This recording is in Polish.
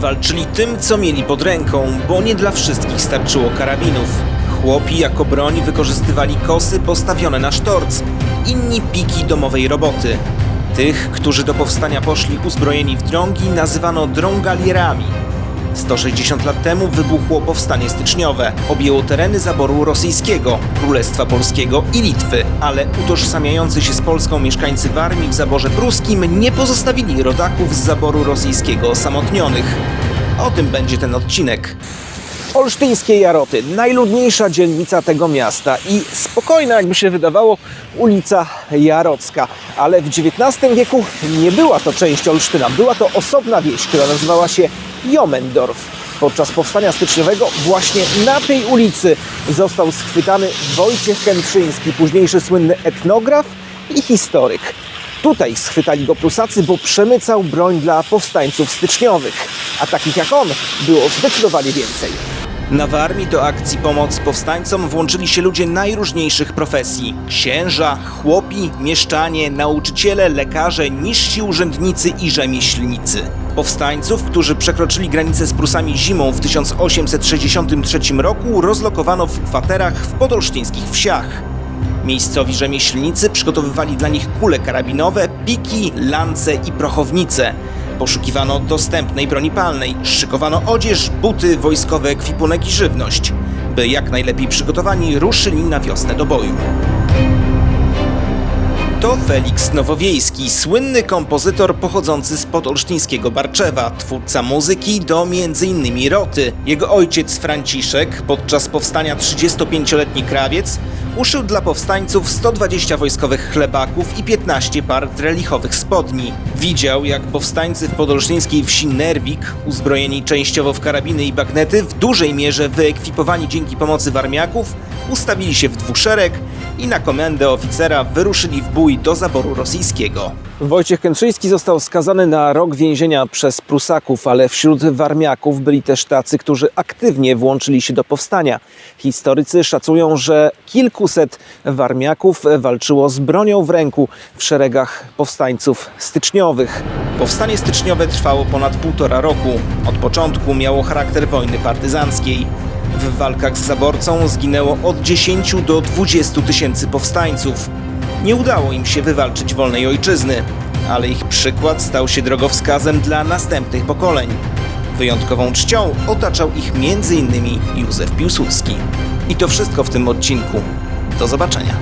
Walczyli tym, co mieli pod ręką, bo nie dla wszystkich starczyło karabinów. Chłopi jako broń wykorzystywali kosy postawione na sztorc, inni piki domowej roboty. Tych, którzy do powstania poszli uzbrojeni w drągi, nazywano drągalierami. 160 lat temu wybuchło powstanie styczniowe. Objęło tereny zaboru rosyjskiego, Królestwa Polskiego i Litwy, ale utożsamiający się z Polską mieszkańcy Warmii w zaborze pruskim nie pozostawili rodaków z zaboru rosyjskiego osamotnionych. O tym będzie ten odcinek. Olsztyńskie Jaroty, najludniejsza dzielnica tego miasta i spokojna, jakby się wydawało, ulica Jarocka. Ale w XIX wieku nie była to część Olsztyna, była to osobna wieś, która nazywała się Jomendorf. Podczas powstania styczniowego właśnie na tej ulicy został schwytany Wojciech Kętrzyński, późniejszy słynny etnograf i historyk. Tutaj schwytali go Prusacy, bo przemycał broń dla powstańców styczniowych, a takich jak on było zdecydowanie więcej. Na Warmii do akcji pomoc powstańcom włączyli się ludzie najróżniejszych profesji. Księża, chłopi, mieszczanie, nauczyciele, lekarze, niżsi urzędnicy i rzemieślnicy. Powstańców, którzy przekroczyli granicę z Prusami zimą w 1863 roku, rozlokowano w kwaterach w podolsztyńskich wsiach. Miejscowi rzemieślnicy przygotowywali dla nich kule karabinowe, piki, lance i prochownice. Poszukiwano dostępnej broni palnej, szykowano odzież, buty, wojskowy ekwipunek i żywność, by jak najlepiej przygotowani ruszyli na wiosnę do boju. To Felix Nowowiejski, słynny kompozytor pochodzący z podolsztyńskiego Barczewa, twórca muzyki do m.in. Roty. Jego ojciec Franciszek, podczas powstania 35-letni krawiec, uszył dla powstańców 120 wojskowych chlebaków i 15 par trelichowych spodni. Widział, jak powstańcy w podolsztyńskiej wsi Nerwik, uzbrojeni częściowo w karabiny i bagnety, w dużej mierze wyekwipowani dzięki pomocy warmiaków, ustawili się w dwóch szereg i na komendę oficera wyruszyli w bój do zaboru rosyjskiego. Wojciech Kętrzyński został skazany na rok więzienia przez Prusaków, ale wśród warmiaków byli też tacy, którzy aktywnie włączyli się do powstania. Historycy szacują, że kilkuset warmiaków walczyło z bronią w ręku w szeregach powstańców styczniowych. Powstanie styczniowe trwało ponad półtora roku. Od początku miało charakter wojny partyzanckiej. W walkach z zaborcą zginęło od 10 do 20 tysięcy powstańców. Nie udało im się wywalczyć wolnej ojczyzny, ale ich przykład stał się drogowskazem dla następnych pokoleń. Wyjątkową czcią otaczał ich m.in. Józef Piłsudski. I to wszystko w tym odcinku. Do zobaczenia.